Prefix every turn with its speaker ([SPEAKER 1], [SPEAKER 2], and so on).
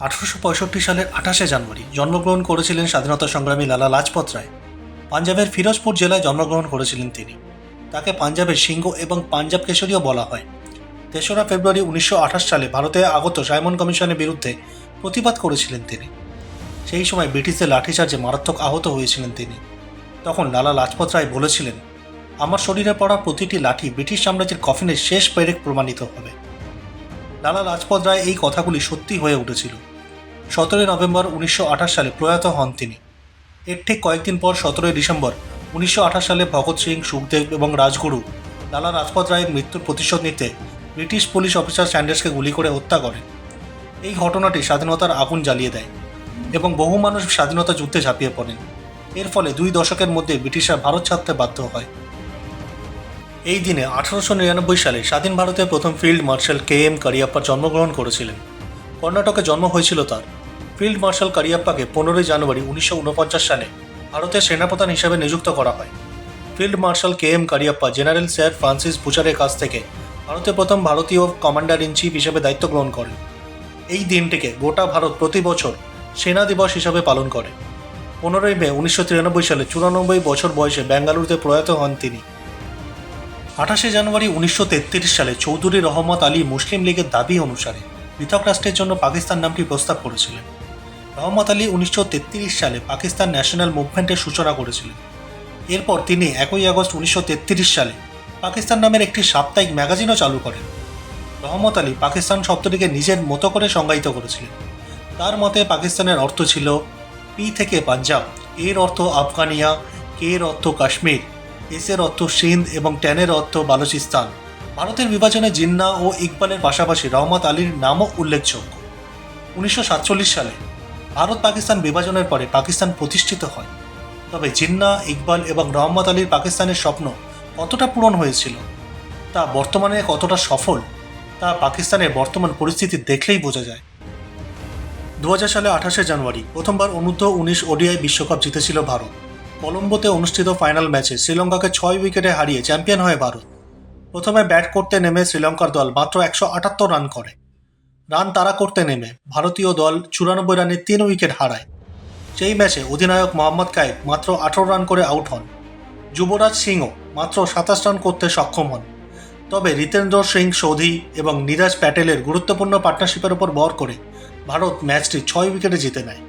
[SPEAKER 1] আঠারোশো পঁয়ষট্টি সালের আঠাশে জানুয়ারি জন্মগ্রহণ করেছিলেন স্বাধীনতা সংগ্রামী লালা লাজপত রায়। পাঞ্জাবের ফিরোজপুর জেলায় জন্মগ্রহণ করেছিলেন তিনি। তাকে পাঞ্জাবের সিংহ এবং পাঞ্জাব কেশরীও বলা হয়। তেসরা ফেব্রুয়ারি উনিশশো আঠাশ সালে ভারতে আগত সাইমন কমিশনের বিরুদ্ধে প্রতিবাদ করেছিলেন তিনি। সেই সময় ব্রিটিশদের লাঠিচার্জে মারাত্মক আহত হয়েছিলেন তিনি। তখন লালা লাজপত রায় বলেছিলেন, আমার শরীরে পড়া প্রতিটি লাঠি ব্রিটিশ সাম্রাজ্যের কফিনের শেষ পেরেক প্রমাণিত হবে। লালা লাজপত রায় এই কথাগুলি সত্যি হয়ে উঠেছিল। সতেরোই নভেম্বর উনিশশো আঠাশ সালে প্রয়াত হন তিনি। এর ঠিক কয়েকদিন পর সতেরোই ডিসেম্বর উনিশশো আঠাশ সালে ভগৎ সিং, সুখদেব এবং রাজগুরু লালা লাজপত রায়ের মৃত্যুর প্রতিশোধ নিতে ব্রিটিশ পুলিশ অফিসার স্যান্ডার্সকে গুলি করে হত্যা করেন। এই ঘটনাটি স্বাধীনতার আগুন জ্বালিয়ে দেয় এবং বহু মানুষ স্বাধীনতা যুদ্ধে ঝাঁপিয়ে পড়েন। এর ফলে দুই দশকের মধ্যে ব্রিটিশরা ভারত ছাড়তে বাধ্য হয়। এই দিনে আঠারোশো নিরানব্বই সালে স্বাধীন ভারতের প্রথম field marshal K M Cariappa জন্মগ্রহণ করেছিলেন। কর্ণাটকে জন্ম হয়েছিল তার। ফিল্ড মার্শাল কারিয়াপ্পাকে পনেরোই জানুয়ারি উনিশশো উনপঞ্চাশ সালে ভারতের সেনাপ্রধান হিসেবে নিযুক্ত করা হয়। Field marshal K M Cariappa, general sir Francis বুচারের কাছ থেকে ভারতের প্রথম ভারতীয় কমান্ডার ইন চিফ হিসেবে দায়িত্ব গ্রহণ করেন। এই দিনটিকে গোটা ভারত প্রতি বছর সেনা দিবস হিসাবে পালন করে। পনেরোই মে উনিশশো তিরানব্বই সালে চুরানব্বই বছর বয়সে বেঙ্গালুরুতে প্রয়াত হন তিনি। আঠাশে জানুয়ারি উনিশশো তেত্রিশ সালে চৌধুরী রহমত আলী মুসলিম লীগের দাবি অনুসারে পৃথক রাষ্ট্রের জন্য পাকিস্তান নামটি প্রস্তাব করেছিলেন। রহমত আলী উনিশশো তেত্রিশ সালে পাকিস্তান ন্যাশনাল মুভমেন্টের সূচনা করেছিলেন। এরপর তিনি একই আগস্ট উনিশশো তেত্রিশ সালে পাকিস্তান নামের একটি সাপ্তাহিক ম্যাগাজিনও চালু করেন। রহমত আলী পাকিস্তান শব্দটিকে নিজের মতো করে সংজ্ঞায়িত করেছিলেন। তার মতে পাকিস্তানের অর্থ ছিল পি থেকে পাঞ্জাব, এর অর্থ আফগানিয়া, কে এর অর্থ কাশ্মীর এসের অর্থ সিন্ধ এবং ট্যানের অর্থ বালুচিস্তান। ভারতের বিভাজনে জিন্না ও ইকবালের পাশাপাশি রহমত আলীর নামও উল্লেখযোগ্য। উনিশশো সাতচল্লিশ সালে ভারত পাকিস্তান বিভাজনের পরে পাকিস্তান প্রতিষ্ঠিত হয়। তবে জিন্না ইকবাল এবং রহমত আলীর পাকিস্তানের স্বপ্ন কতটা পূরণ হয়েছিল, তা বর্তমানে কতটা সফল, তা পাকিস্তানের বর্তমান পরিস্থিতি দেখলেই বোঝা যায়। দু সালে আঠাশে জানুয়ারি প্রথমবার অনূর্ধ্ব উনিশ ওডিআই বিশ্বকাপ জিতেছিল ভারত। কলম্বোতে অনুষ্ঠিত ফাইনাল ম্যাচে শ্রীলঙ্কাকে ছয় উইকেটে হারিয়ে চ্যাম্পিয়ন হয় ভারত। প্রথমে ব্যাট করতে নেমে শ্রীলঙ্কার দল মাত্র একশো আটাত্তর রান করে। রান তাড়া করতে নেমে ভারতীয় দল চুরানব্বই রানে তিন উইকেট হারায়। সেই ম্যাচে অধিনায়ক মোহাম্মদ কায়েব মাত্র আঠারো রান করে আউট হন। যুবরাজ সিংও মাত্র সাতাশ রান করতে সক্ষম হন। তবে রিতেন্দ্র সিং সৌধি এবং নীরাজ প্যাটেলের গুরুত্বপূর্ণ পার্টনারশিপের ওপর বর করে ভারত ম্যাচটি ছয় উইকেটে জিতে নেয়।